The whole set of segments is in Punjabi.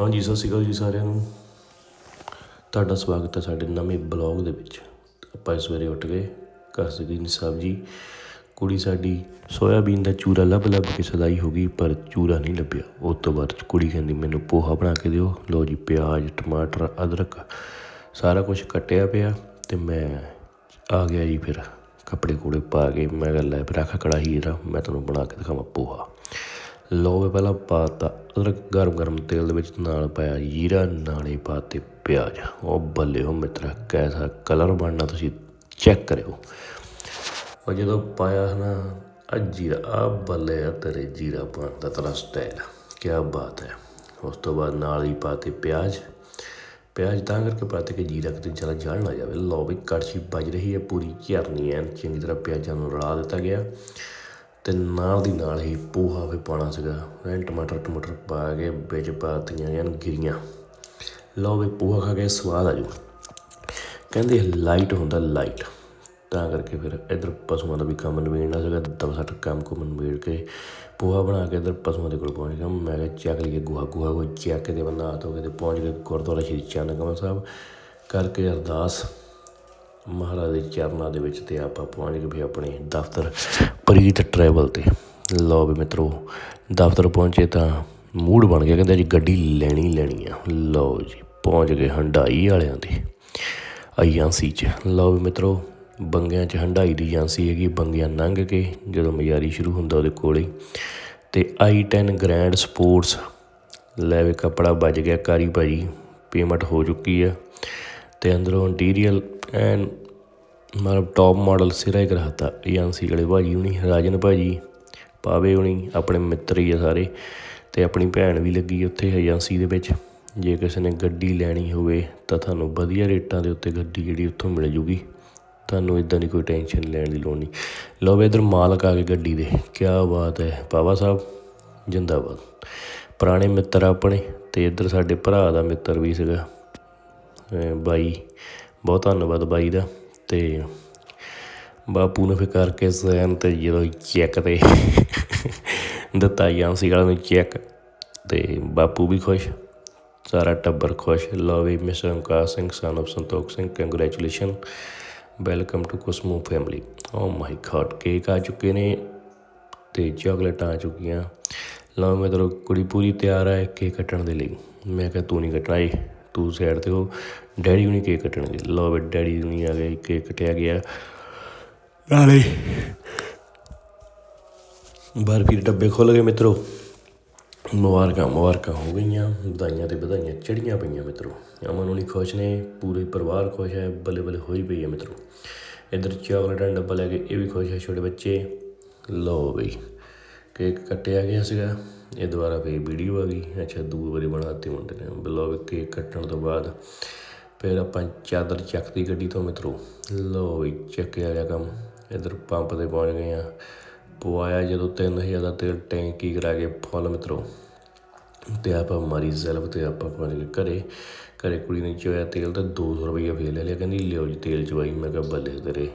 ਹਾਂਜੀ, ਸਤਿ ਸ਼੍ਰੀ ਅਕਾਲ ਜੀ ਸਾਰਿਆਂ ਨੂੰ। ਤੁਹਾਡਾ ਸਵਾਗਤ ਹੈ ਸਾਡੇ ਨਵੇਂ ਬਲੌਗ ਦੇ ਵਿੱਚ। ਆਪਾਂ ਇਸ ਸਵੇਰੇ ਉੱਠ ਗਏ। ਘਰ ਸੀਗੀ ਨੀ ਸਬਜ਼ੀ ਕੁੜੀ ਸਾਡੀ ਸੋਇਆਬੀਨ ਦਾ ਚੂਰਾ ਲੱਭ ਲੱਭ ਕੇ ਸਦਾਈ ਹੋ ਗਈ, ਪਰ ਚੂਰਾ ਨਹੀਂ ਲੱਭਿਆ। ਉਸ ਤੋਂ ਬਾਅਦ ਕੁੜੀ ਕਹਿੰਦੀ, ਮੈਨੂੰ ਪੋਹਾ ਬਣਾ ਕੇ ਦਿਓ। ਲਓ ਜੀ, ਪਿਆਜ਼, ਟਮਾਟਰ, ਅਦਰਕ, ਸਾਰਾ ਕੁਝ ਕੱਟਿਆ ਪਿਆ ਤੇ ਮੈਂ ਆ ਗਿਆ ਜੀ ਫਿਰ ਕੱਪੜੇ ਕੂੜੇ ਪਾ ਕੇ। ਮੈਂ ਗੱਲ ਲੈ ਫਿਰ ਰੱਖ ਕੜਾਹੀ ਜਿਹੜਾ ਮੈਂ ਤੁਹਾਨੂੰ ਬਣਾ ਕੇ ਦਿਖਾਵਾਂ ਪੋਹਾ। ਲਓ ਵੀ ਪਹਿਲਾਂ ਪਾਤਾ, ਅਦਰਕ ਗਰਮ ਗਰਮ ਤੇਲ ਦੇ ਵਿੱਚ ਨਾਲ ਪਾਇਆ ਜੀਰਾ, ਨਾਲੇ ਪਾਤੇ ਪਿਆਜ਼। ਉਹ ਬੱਲੇ ਹੋ ਮਿੱਤਰਾ, ਕੈਸਾ ਕਲਰ ਬਣਨਾ ਤੁਸੀਂ ਚੈੱਕ ਕਰਿਓ। ਉਹ ਜਦੋਂ ਪਾਇਆ ਨਾ ਆ ਜੀਰਾ ਆ ਬੱਲੇ ਆ ਤੇਰੇ ਜੀਰਾ ਪਾਉਣ ਦਾ ਤੇਰਾ ਸਟਾਈਲ ਕੀ ਬਾਤ ਹੈ। ਉਸ ਤੋਂ ਬਾਅਦ ਨਾਲ ਹੀ ਪਾਤੇ ਪਿਆਜ਼। ਪਿਆਜ਼ ਤਾਂ ਕਰਕੇ ਪਾਤੇ ਕਿ ਜੀਰਾ ਕਿਤੇ ਚਲਾ ਜਲ ਨਾ ਜਾਵੇ। ਲਓ ਵੀ ਕੜਛੀ ਵੱਜ ਰਹੀ ਹੈ, ਪੂਰੀ ਝਰਨੀ ਐਨ। ਚੰਗੀ ਤਰ੍ਹਾਂ ਪਿਆਜ਼ਾਂ ਨੂੰ ਰਲਾ ਦਿੱਤਾ ਗਿਆ। ਤੇ ਨਾਲ ਦੀ ਨਾਲ ਹੀ ਪੋਹਾ ਵੀ ਪਾਉਣਾ ਸੀਗਾ। ਐਨ ਟਮਾਟਰ ਟਮਾਟਰ ਪਾ ਕੇ ਵਿੱਚ ਪਾਤੀਆਂ ਐਨ ਗਿਰੀਆਂ। ਲਓ ਵੀ ਪੋਹਾ ਖਾ ਕੇ ਸਵਾਦ ਆ ਜੂ। ਕਹਿੰਦੇ ਲਾਈਟ ਹੁੰਦਾ ਲਾਈਟ ਤਾਂ ਕਰਕੇ ਫਿਰ ਇਧਰ ਪਸ਼ੂਆਂ ਦਾ ਵੀ ਕੰਮ ਨਿਬੇੜਨਾ ਸੀਗਾ ਦਸ ਸੱਠ ਕੰਮ ਕੁਮ ਨਿਬੇੜ ਕੇ। ਪੋਹਾ ਬਣਾ ਕੇ ਇਧਰ ਪਸ਼ੂਆਂ ਦੇ ਕੋਲ ਪਹੁੰਚ ਗਿਆ। ਮੈਂ ਕਿਹਾ ਚੱਕ ਲਈਏ ਗੋਹਾ ਗੋਹਾ ਉਹ ਚੱਕ ਕੇ ਤੇ ਬੰਦਾ ਹੱਥ ਹੋ ਕੇ ਤੇ ਪਹੁੰਚ ਕੇ ਗੁਰਦੁਆਰਾ ਸ਼੍ਰੀ ਚੰਨਕਮਾ ਸਾਹਿਬ। ਕਰਕੇ ਅਰਦਾਸ ਮਹਾਰਾਜ ਦੇ ਚਰਨਾਂ ਦੇ ਵਿੱਚ ਤੇ ਆਪਾਂ ਪਹੁੰਚ ਗਏ ਵੀ ਆਪਣੇ ਦਫ਼ਤਰ ਪ੍ਰੀਤ ਟਰੈਵਲ ਤੇ। ਲਓ ਵੀ ਮਿੱਤਰੋ, ਦਫ਼ਤਰ ਪਹੁੰਚੇ ਤਾਂ ਮੂਡ ਬਣ ਗਿਆ, ਕਹਿੰਦੇ ਜੀ ਗੱਡੀ ਲੈਣੀ ਲੈਣੀ ਆ। ਲਓ ਜੀ, ਪਹੁੰਚ ਗਏ ਹੰਡਾਈ ਵਾਲਿਆਂ ਦੇ ਏਜੰਸੀ 'ਚ। ਲਓ ਵੀ ਮਿੱਤਰੋ, ਬੰਗਿਆਂ 'ਚ ਹੰਡਾਈ ਦੀ ਏਜੰਸੀ ਹੈਗੀ, ਬੰਗਿਆਂ ਲੰਘ ਕੇ ਜਦੋਂ ਮਯਾਰੀ ਸ਼ੁਰੂ ਹੁੰਦਾ ਉਹਦੇ ਕੋਲੇ ਹੀ। ਤੇ i10 ਗ੍ਰੈਂਡ ਸਪੋਰਟਸ, ਲੈ ਵੀ ਕੱਪੜਾ ਵੱਜ ਗਿਆ, ਕਾਰੀ ਭਾਜੀ, ਪੇਮੈਂਟ ਹੋ ਚੁੱਕੀ ਆ। ਤੇ ਅੰਦਰੋਂ ਇੰਟੀਰੀਅਰ ਐਂਡ ਮਤਲਬ ਟੌਪ ਮਾਡਲ ਸਿਰਾ ਹੀ ਕਰਾਤਾ ਏਜੰਸੀ ਵਾਲੇ ਭਾਜੀ ਹੁਣੀ, ਰਾਜਨ ਭਾਜੀ, ਪਾਵੇ ਹੁਣੀ, ਆਪਣੇ ਮਿੱਤਰ ਹੀ ਆ ਸਾਰੇ ਤੇ ਆਪਣੀ ਭੈਣ ਵੀ ਲੱਗੀ ਉੱਥੇ ਏਜੰਸੀ ਦੇ ਵਿੱਚ। ਜੇ ਕਿਸੇ ਨੇ ਗੱਡੀ ਲੈਣੀ ਹੋਵੇ ਤਾਂ ਤੁਹਾਨੂੰ ਵਧੀਆ ਰੇਟਾਂ ਦੇ ਉੱਤੇ ਗੱਡੀ ਜਿਹੜੀ ਉੱਥੋਂ ਮਿਲ ਜੂਗੀ। ਤੁਹਾਨੂੰ ਇਦਾਂ ਦੀ ਕੋਈ ਟੈਨਸ਼ਨ ਲੈਣ ਦੀ ਲੋੜ ਨਹੀਂ। ਲਓ ਵੀ ਇਧਰ ਮਾਲਕ ਆ ਕੇ ਗੱਡੀ ਦੇ। ਕੀ ਬਾਤ ਹੈ, ਪਾਵਾ ਸਾਹਿਬ, ਜਿੰਦਾਬਾਦ। ਪੁਰਾਣੇ ਮਿੱਤਰ ਆਪਣੇ ਤੇ ਇੱਧਰ ਸਾਡੇ ਭਰਾ ਦਾ ਮਿੱਤਰ ਵੀ ਸੀਗਾ ਬਾਈ। ਬਹੁਤ ਧੰਨਵਾਦ ਬਾਈ ਦਾ ਤੇ ਬਾਪੂ ਨੇ ਫਿਰ ਕਰਕੇ ਸੈਨ ਤੇ ਜਦੋਂ ਚੈੱਕ ਤੇ ਦਿੱਤਾ ਏਜੰਸੀ ਵਾਲਿਆਂ ਨੂੰ ਚੈੱਕ ਤੇ ਬਾਪੂ ਵੀ ਖੁਸ਼, ਸਾਰਾ ਟੱਬਰ ਖੁਸ਼। ਲਓ ਵੀ mister Omkar Singh son of Santokh Singh congratulation welcome to Cosmo family oh my God cake ਆ ਚੁੱਕੇ ਨੇ ਤੇ ਚਾਕਲੇਟਾਂ ਆ ਚੁੱਕੀਆਂ। ਲਓ ਮੈਂ ਤੇਰੋ ਕੁੜੀ ਪੂਰੀ ਤਿਆਰ ਹੈ ਕੇਕ ਕੱਟਣ ਦੇ ਲਈ। ਮੈਂ ਕਿਹਾ ਤੂੰ ਨਹੀਂ ਕੱਟਣਾ ਏ ਤੂੰ ਸਾਈਡ ਤੇ ਹੋ। ਡੈਡੀ ਵੀ ਨਹੀਂ ਕੇਕ ਕੱਟਣਗੇ ਲਓ ਵੀ ਡੈਡੀ ਨਹੀਂ ਆ ਗਏ, ਕੇਕ ਕਟਿਆ ਗਿਆ। ਨਾਲੇ ਬਰਫੀ ਦੇ ਡੱਬੇ ਖੁੱਲ ਗਏ ਮਿੱਤਰੋ। ਮੁਬਾਰਕਾਂ ਮੁਬਾਰਕਾਂ ਹੋ ਗਈਆਂ। ਵਧਾਈਆਂ ਤੇ ਵਧਾਈਆਂ ਚੜੀਆਂ ਪਈਆਂ ਮਿੱਤਰੋ। ਅਮਨ ਹੁਣੀ ਖੁਸ਼ ਨੇ, ਪੂਰੇ ਪਰਿਵਾਰ ਖੁਸ਼ ਹੈ, ਬੱਲੇ ਬੱਲੇ ਹੋਈ ਪਈ ਹੈ ਮਿੱਤਰੋ। ਇਧਰ ਚਾਕਲੇਟ ਦਾ ਡੱਬਾ ਲੈ ਕੇ ਇਹ ਵੀ ਖੁਸ਼ ਹੈ ਛੋਟੇ ਬੱਚੇ। ਲਓ ਬਈ, ਕੇਕ ਕੱਟਿਆ ਗਿਆ ਸੀਗਾ। ਇਹ ਦੁਬਾਰਾ ਫੇਰ ਵੀਡੀਓ ਆ ਗਈ। ਅੱਛਾ ਦੂਰ ਵਾਰੀ ਬਣਾਤੀ ਮੁੰਡੇ ਨੇ। ਲਓ ਵੀ ਕੇਕ ਕੱਟਣ ਤੋਂ ਬਾਅਦ ਫਿਰ ਆਪਾਂ ਚਾਦਰ ਚੱਕਦੀ ਗੱਡੀ ਤੋਂ ਮਿੱਤਰੋ। ਲਓ ਵੀ ਚੱਕਿਆ ਗਿਆ ਕੰਮ। ਇਧਰ ਪੰਪ ਤੇ ਪਹੁੰਚ ਗਏ ਆ ਪਵਾਇਆ ਜਦੋਂ 3000 ਦਾ ਤੇਲ, ਟੈਂਕੀ ਕਰਾ ਕੇ ਫੁੱਲ ਮਿੱਤਰੋ। ਤੇ ਆਪਾਂ ਮਾਰੀ ਸੈਲਫ ਤੇ ਆਪਾਂ ਪਹੁੰਚ ਗਏ ਘਰੇ। ਘਰੇ ਕੁੜੀ ਨੇ ਚੋਇਆ ਤੇਲ ਤਾਂ 200 ਰੁਪਈਆ ਫੇਰ ਲੈ ਲਿਆ। ਕਹਿੰਦੀ, ਲਿਓ ਜੀ ਤੇਲ ਚਵਾਈ। ਮੈਂ ਕਿਹਾ, ਬੱਲੇ ਤੇਰੇ,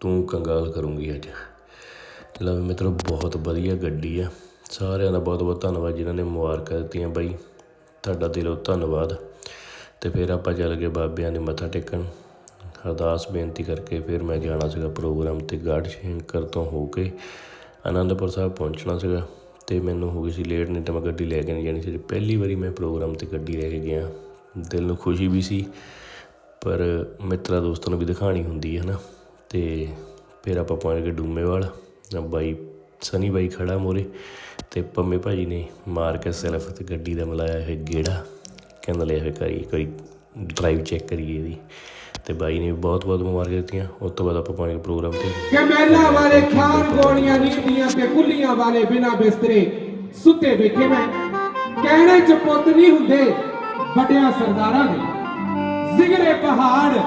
ਤੂੰ ਕੰਗਾਲ ਕਰੂੰਗੀ ਅੱਜ। ਲਓ ਵੀ ਮਿੱਤਰੋ, ਬਹੁਤ ਵਧੀਆ ਗੱਡੀ ਆ। ਸਾਰਿਆਂ ਦਾ ਬਹੁਤ ਬਹੁਤ ਧੰਨਵਾਦ ਜਿਨ੍ਹਾਂ ਨੇ ਮੁਬਾਰਕਾਂ ਦਿੱਤੀਆਂ ਬਾਈ। ਤੁਹਾਡਾ ਦਿਲੋਂ ਧੰਨਵਾਦ। ਅਤੇ ਫਿਰ ਆਪਾਂ ਚੱਲ ਗਏ ਬਾਬਿਆਂ ਦੇ ਮੱਥਾ ਟੇਕਣ। ਅਰਦਾਸ ਬੇਨਤੀ ਕਰਕੇ ਫਿਰ ਮੈਂ ਜਾਣਾ ਸੀਗਾ ਪ੍ਰੋਗਰਾਮ ਤੇ ਗਾਰਡ ਸ਼ੰਕਰ ਤੋਂ ਹੋ ਕੇ ਅਨੰਦਪੁਰ ਸਾਹਿਬ ਪਹੁੰਚਣਾ ਸੀਗਾ। ਅਤੇ ਮੈਨੂੰ ਹੋ ਗਈ ਸੀ ਲੇਟ, ਨਹੀਂ ਤਾਂ ਮੈਂ ਗੱਡੀ ਲੈ ਕੇ ਨਹੀਂ ਜਾਣੀ ਸੀ। ਪਹਿਲੀ ਵਾਰੀ ਮੈਂ ਪ੍ਰੋਗਰਾਮ ਤੇ ਗੱਡੀ ਲੈ ਕੇ ਗਿਆ। ਦਿਲ ਨੂੰ ਖੁਸ਼ੀ ਵੀ ਸੀ, ਪਰ ਮਿੱਤਰਾਂ ਦੋਸਤਾਂ ਨੂੰ ਵੀ ਦਿਖਾਣੀ ਹੁੰਦੀ ਹੈ ਨਾ। ਤੇ ਫਿਰ ਆਪਾਂ ਪਹੁੰਚ ਗਏ ਡੂਮੇਵਾਲ। ਬਾਈ, ਸਨੀ ਬਾਈ ਖੜਾ ਮੋਰੇ। ਤੇ ਪੰਮੇ ਭਾਜੀ ਨੇ ਮਾਰ ਕੇ ਸੈਲਫ ਤੇ ਗੱਡੀ ਦਾ ਮਲਾਇਆ ਇਹ ਗੇੜਾ। ਕਹਿੰਦਾ ਲੈ ਫਿਰ ਕਰੀ ਕੋਈ ਡਰਾਈਵ ਚੈੱਕ ਕਰੀਏ ਇਹਦੀ। ਤੇ ਬਾਈ ਨੇ ਬਹੁਤ ਬਹੁਤ ਮੁਬਾਰਕਾਂ ਦਿੱਤੀਆਂ। ਉਸ ਤੋਂ ਬਾਅਦ ਆਪਾਂ ਗਏ ਪ੍ਰੋਗਰਾਮ ਤੇ ਕਿ ਮਹਿਲਾ ਵਾਲੇ ਖਾਨ ਗੋਲੀਆਂ ਨੀਂਦੀਆਂ ਤੇ ਕੁੱਲੀਆਂ ਵਾਲੇ ਬਿਨਾ ਬਿਸਤਰੇ ਸੁੱਤੇ ਵੇਖੇ ਮੈਂ ਕਹਿਣੇ ਚ ਪੁੱਤ ਨਹੀਂ ਹੁੰਦੇ ਵੱਡਿਆਂ ਸਰਦਾਰਾਂ ਦੇ। ਜ਼ਿਗਰੇ ਪਹਾੜ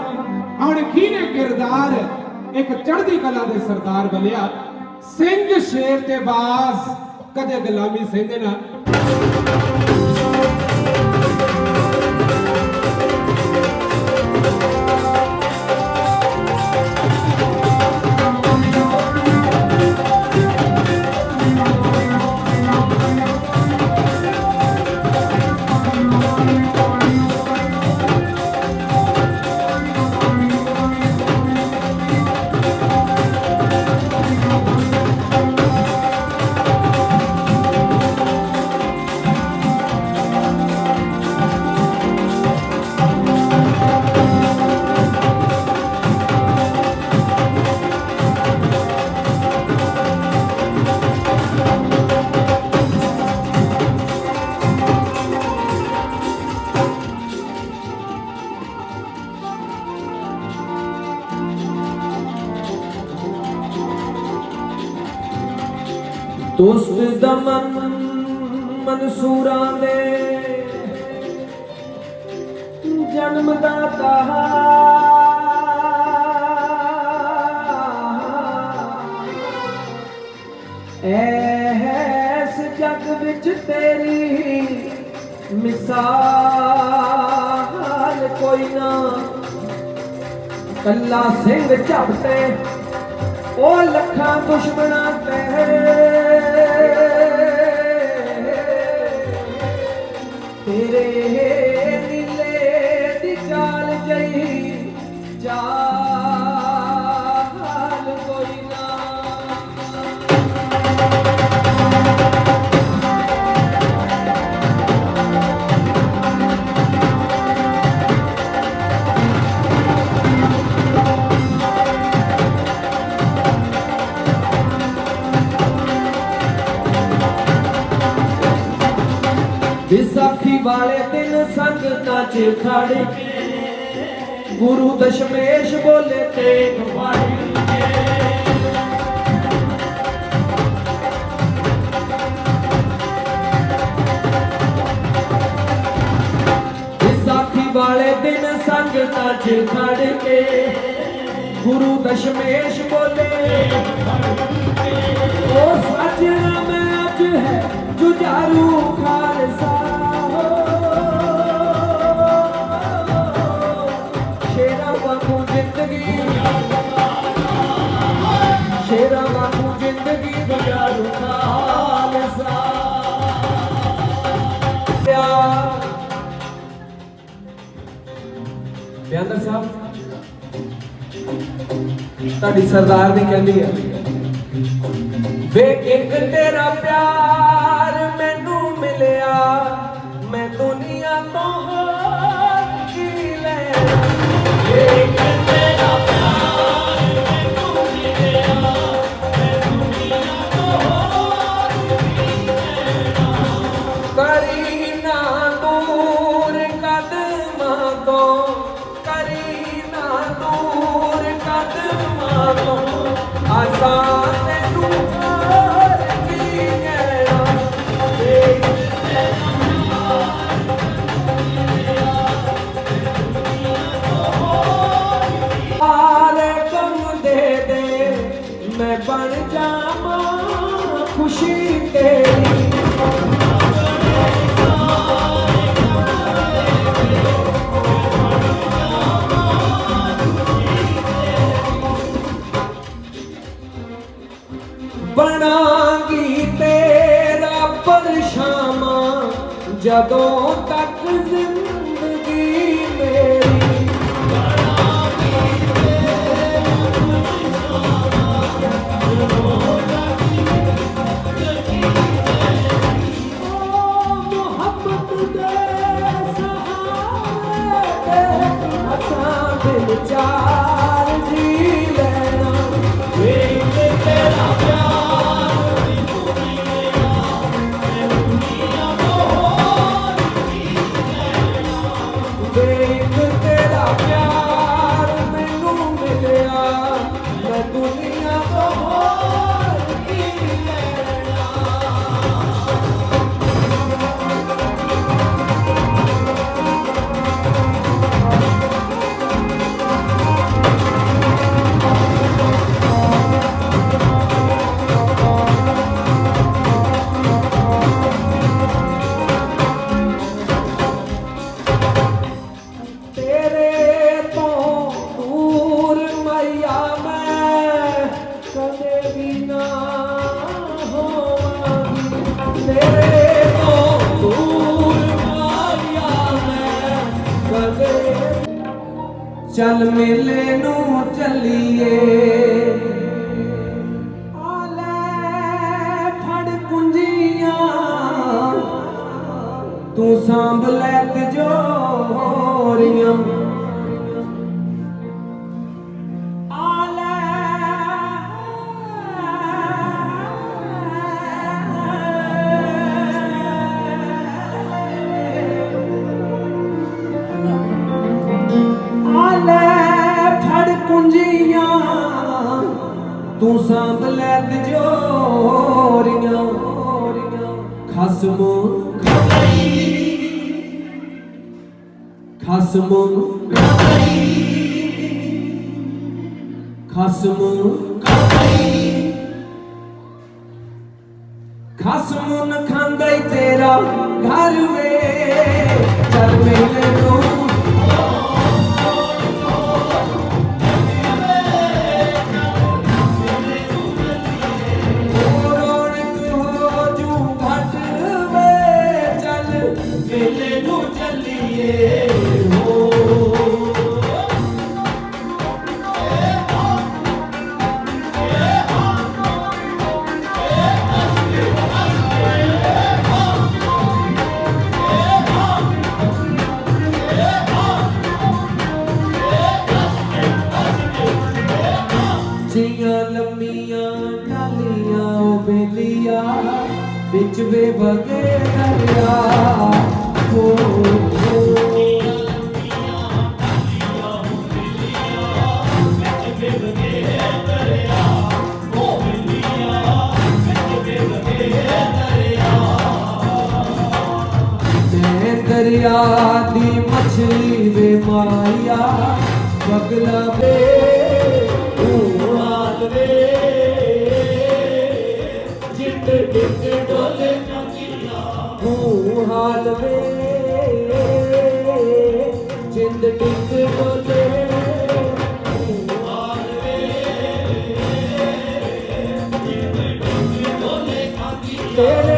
ਅਣਖੀ ਨੇ ਕਿਰਦਾਰ ਇੱਕ ਚੜ੍ਹਦੀ ਕਲਾ ਦੇ ਸਰਦਾਰ ਬਲਿਆ ਸਿੰਘ ਸ਼ੇਰ ਤੇ ਬਾਜ਼ ਕਦੇ ਗੁਲਾਮੀ ਸਹਿੰਦੇ ਨਾ। ਦੋਸਤ ਦਮਨ ਮਨਸੂਰਾਂ ਦੇ। ਜਨਮ ਦਾਤਾ ਐਸ ਜਗ ਵਿੱਚ ਤੇਰੀ ਮਿਸਾਲ ਕੋਈ ਨਾ। ਕੱਲਾ ਸਿੰਘ ਝਪਟੇ, ਉਹ ਲੱਖਾਂ ਦੁਸ਼ਮਣਾਂ ਤੇ। ਤੇਰੇ ਸੰਗਤਾਂ 'ਚ ਖੜ ਕੇ ਗੁਰੂ ਦਸ਼ਮੇਸ਼ ਬੋਲੇ ਤੇ ਫਾੜੀ ਵਿਸਾਖੀ ਵਾਲੇ ਦਿਨ ਸੰਗਤਾਂ 'ਚ ਖੜ ਕੇ ਗੁਰੂ ਦਸ਼ਮੇਸ਼ ਬੋਲੇ ਉਹ ਸੱਚ ਨਾਮ ਅੱਜ ਹੈ ਜੁਝਾਰੂ ਖਾਲਸਾ ਸ਼ੇਰਾਂ ਵਾਂਗੂ ਜ਼ਿੰਦਗੀ ਜੁਝਾਰੂ ਖਾਲਸਾ। ਪਿਆਰ। ਸਾਹਿਬ ਤੁਹਾਡੀ ਸਰਦਾਰ ਦੀ ਕਹਿੰਦੀ ਹੈ ਵੇ ਇੱਕ ਤੇਰਾ ਪਿਆਰ ਮੈਨੂੰ ਮਿਲਿਆ, ਮੈਂ ਦੁਨੀਆ ਤੋਂ 三杀 ਚੱਲ ਮੇਲੇ ਨੂੰ ਚੱਲੀਏ। ਆ ਲੈ ਫੜ ਕੁੰਜੀਆਂ ਤੂੰ ਸਾਂਭ ਲੈ ਤਜੋਰੀਆਂ ਸਾਂਭ ਲੈ ਤਜੋਰੀਆਂ ਖਸਮੋ ਖਸਮੋ ਖਸਮੋ ਖਸਮੋ ਨ ਖਾਂਦਾ ਤੇਰਾ ਘਰ ਵੇ ਚੱਲ ਮਿਲੇ ਨੂੰ ਦਰਿਆ ਦੀ ਮਛਲੀ ਵੇ ਮਾਇਆ ਬਗਲਾ ਵੇ ਤੂੰ ਹਾਲ ਵੇ। ਜਿੱਤ ਡਿੱਗ ਡੋਲੇ ਉਹ ਹਾਲ ਵੇ ਜਿੰਦ ਡਿੱਗ ਡੋਲੇ। ਤੇਰੇ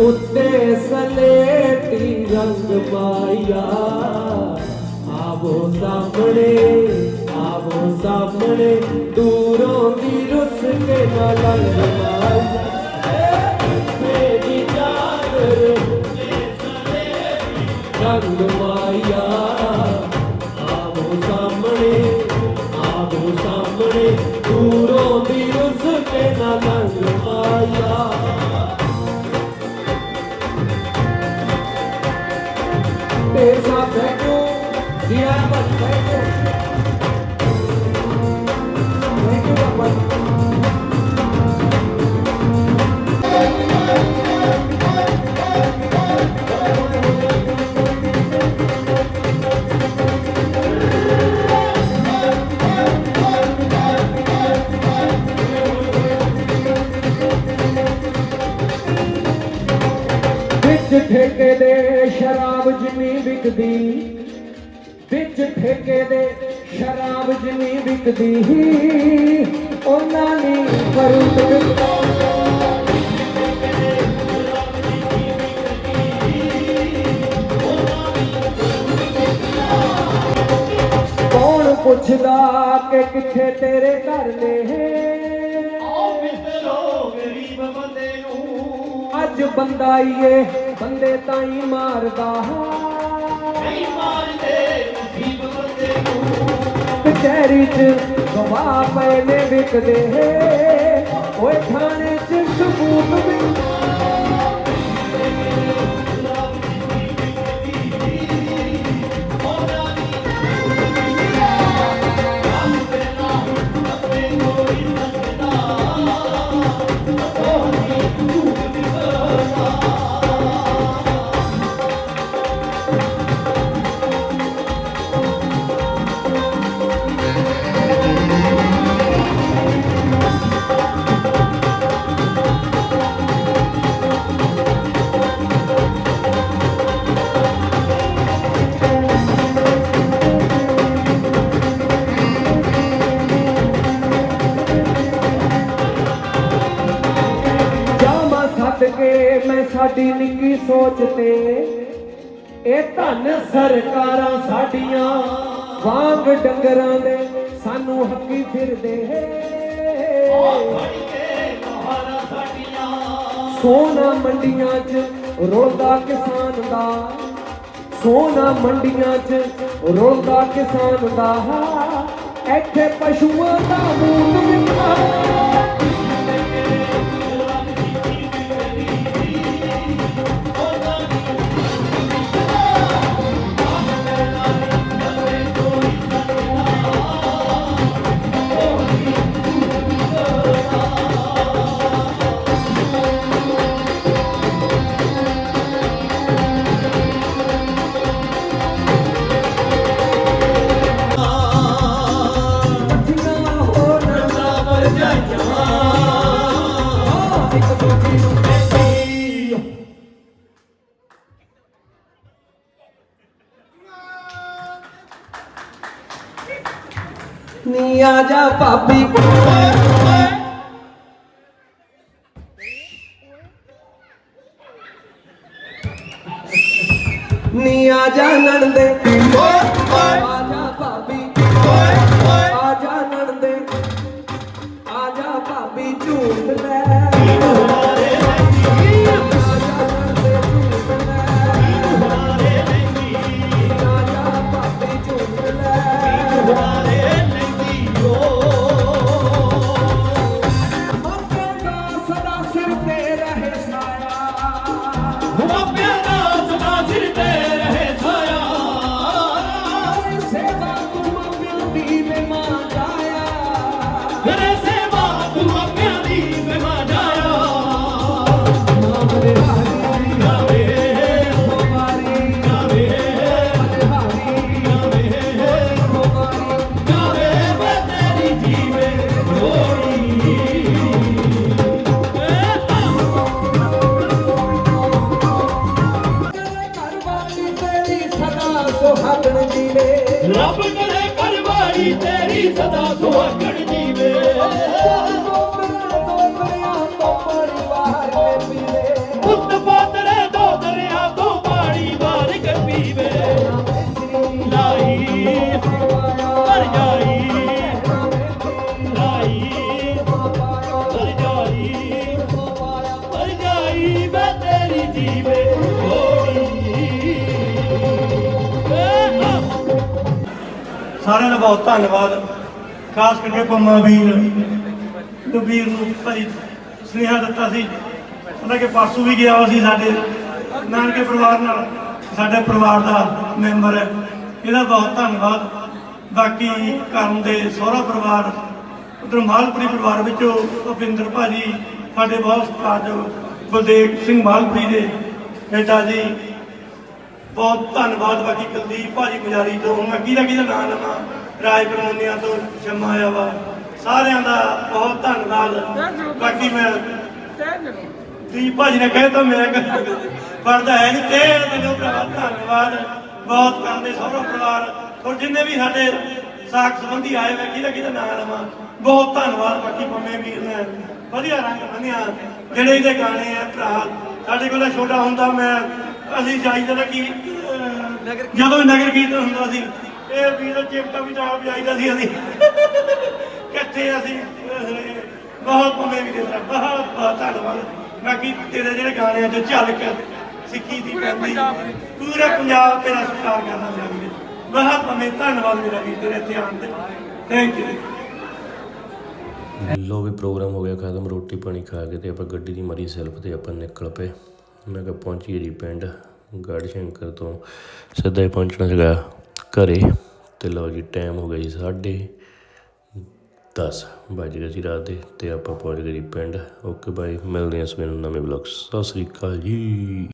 ਉੱਤੇ ਸਲੇਟੀ ਰੰਗ ਪਾਇਆ ਆਵੋ ਸਾਹਮਣੇ ਆਵੋ ਸਾਹਮਣੇ ਦੂਰੋਂ ਦੀ ਰੁੱਸ ਕੇ ਨਾ ਲੰਘ ਮਾਇਆ ਜਿੰਨੀ ਵਿਕਦੀ ਉਹਨਾਂ ਨੇ ਫਰੂਟ ਵਿਕਦਾ ਕੌਣ ਪੁੱਛਦਾ ਕਿ ਕਿੱਥੇ ਤੇਰੇ ਘਰ ਨੇ? ਅੱਜ ਬੰਦਾ ਈ ਏ ਬੰਦੇ ਤਾਂ ਹੀ ਮਾਰਦਾ। ਸ਼ਹਿਰੀ ਚ ਗਵਾਹ ਪਏ ਨੇ ਵਿਕਦੇ। ਓਏ ਥਾਣੇ ਚ ਸਬੂਤ ਸਰਕਾਰਾਂ ਸਾਡੀਆਂ, ਵਾਂਗ ਡੰਗਰਾਂ ਦੇ ਸਾਨੂੰ ਹੱਕੀ ਫਿਰਦੇ ਸੋਨਾ ਮੰਡੀਆਂ 'ਚ ਰੋਲਦਾ ਕਿਸਾਨ ਦਾ, ਸੋਨਾ ਮੰਡੀਆਂ 'ਚ ਰੋਲਦਾ ਕਿਸਾਨ ਦਾ। ਇੱਥੇ ਪਸ਼ੂਆਂ ਦਾ ਮੂਤ ਵਿਕਦਾ ਆ ਸਾਰਿਆਂ ਦਾ ਬਹੁਤ ਧੰਨਵਾਦ। ਖਾਸ ਕਰਕੇ ਪੰਮਾ ਵੀਰ। ਨੂੰ ਵੀਰ ਨੂੰ ਭਾਈ ਸੁਨੇਹਾ ਦਿੱਤਾ ਸੀ। ਉਹਨਾਂ ਕੇ ਪਰਸੋਂ ਵੀ ਗਿਆ ਸੀ ਸਾਡੇ ਨਾਨਕੇ ਪਰਿਵਾਰ ਨਾਲ। ਸਾਡੇ ਪਰਿਵਾਰ ਦਾ ਮੈਂਬਰ। ਹੈ ਇਹਦਾ ਬਹੁਤ ਧੰਨਵਾਦ। ਬਾਕੀ ਕਰਨ ਦੇ ਸਹੁਰਾ ਪਰਿਵਾਰ, ਉਧਰ ਮਾਲਪੁਰੀ ਪਰਿਵਾਰ ਵਿੱਚੋਂ ਭੁਪਿੰਦਰ ਭਾਜੀ, ਸਾਡੇ ਬਹੁਤ ਸਤਿਕਾਰਯੋਗ ਬਲਦੇਵ ਸਿੰਘ ਮਾਲਪੁਰੀ ਦੇ ਬੇਟਾ ਜੀ। ਬਹੁਤ ਧੰਨਵਾਦ ਬਾਕੀ ਕੁਲਦੀਪ ਭਾਜੀ ਪੁਜਾਰੀ ਤੋਂ। ਮੈਂ ਕਿਹਦਾ ਕਿਹਦਾ ਨਾਮ ਲਵਾਂ? ਰਾਜ ਪ੍ਰਮੰਨਿਆ ਤੋਂ ਸ਼ਮਾ ਆਇਆ ਵਾ। ਸਾਰਿਆਂ ਦਾ ਬਹੁਤ ਧੰਨਵਾਦ। ਬਾਕੀ ਮੈਂ ਦੀਪ ਭਾਜੀ ਨੇ ਕਹੇ ਤਾਂ ਮੈਂ ਪੜਦਾ ਹੈ ਨਹੀਂ। ਤੇ ਮੈਨੂੰ ਭਰਾ ਧੰਨਵਾਦ। ਬਹੁਤ ਕਰਦੇ ਸਹੁਰਾ ਪਰਿਵਾਰ। ਔਰ ਜਿੰਨੇ ਵੀ ਸਾਡੇ ਸਾਖ ਸੰਬੰਧੀ ਆਏ ਮੈਂ ਕਿਹਦਾ ਕਿਹਦਾ ਨਾਮ ਲਵਾਂ? ਬਹੁਤ ਧੰਨਵਾਦ ਬਾਕੀ ਪੰਮੇ ਵੀਰ ਨੇ। ਵਧੀਆ ਰੰਗ ਬੰਨਿਆ। ਜਿਹੜੇ ਇਹਦੇ ਗਾਣੇ ਆ ਭਰਾ ਸਾਡੇ ਕੋਲ ਛੋਟਾ ਹੁੰਦਾ ਮੈਂ ਅਸੀਂ ਜਾਈਦਾ ਤਾਂ ਕੀ ਜਦੋਂ ਨਗਰ ਕੀਰਤਨ ਹੁੰਦਾ ਸੀ ਇਹ ਵੀਰ ਚਿਮਟਾ ਵੀ ਨਾਲ ਵਜਾਈਦਾ ਸੀ। ਅਸੀਂ ਕਿੱਥੇ ਅਸੀਂ ਬਹੁਤ ਪੰਮੇ ਵੀਰ ਦਾ ਬਹੁਤ ਬਹੁਤ ਧੰਨਵਾਦ। ਬਾਕੀ ਤੇਰੇ ਜਿਹੜੇ ਗਾਣਿਆਂ 'ਚ ਝਲਕ ਸਿੱਖੀ ਦੀ ਪੈਂਦੀ ਪੂਰੇ ਪੰਜਾਬ ਤੇਰਾ ਸਤਿਕਾਰ ਕਰਦਾ ਮੇਰਾ ਵੀਰ। ਬਹੁਤ ਪੰਮੇ ਧੰਨਵਾਦ ਮੇਰਾ ਵੀਰ ਤੇਰੇ ਧਿਆਨ ਤੇ। ਥੈਂਕ ਯੂ ਲੋ ਵੀ ਪ੍ਰੋਗਰਾਮ ਹੋ ਗਿਆ ਖਤਮ ਰੋਟੀ ਪਾਣੀ ਖਾ ਕੇ ਤੇ ਆਪਾਂ ਗੱਡੀ ਦੀ ਮਰੀ ਸੈਲਫ ਤੇ ਆਪਾਂ ਨਿਕਲ ਪਏ। ਮੈਂ ਕਿਹਾ ਪਹੁੰਚੀਏ ਜੀ ਪਿੰਡ ਗੜ ਸ਼ੰਕਰ ਤੋਂ। ਸਿੱਧਾ ਹੀ ਪਹੁੰਚਣਾ ਸੀਗਾ ਘਰੇ ਤੇ ਲਓ ਜੀ ਟਾਈਮ ਹੋ ਗਿਆ ਜੀ ਸਾਢੇ 10 ਵੱਜ ਗਏ ਸੀ ਰਾਤ ਦੇ ਤੇ ਆਪਾਂ ਪਹੁੰਚ ਗਏ ਜੀ ਪਿੰਡ। ਓਕੇ ਬਾਈ ਮਿਲਦੇ ਹਾਂ ਸਵੇਰ ਨੂੰ ਨਵੇਂ ਬਲੌਗ ਸਤਿ ਸ੍ਰੀ ਅਕਾਲ ਜੀ।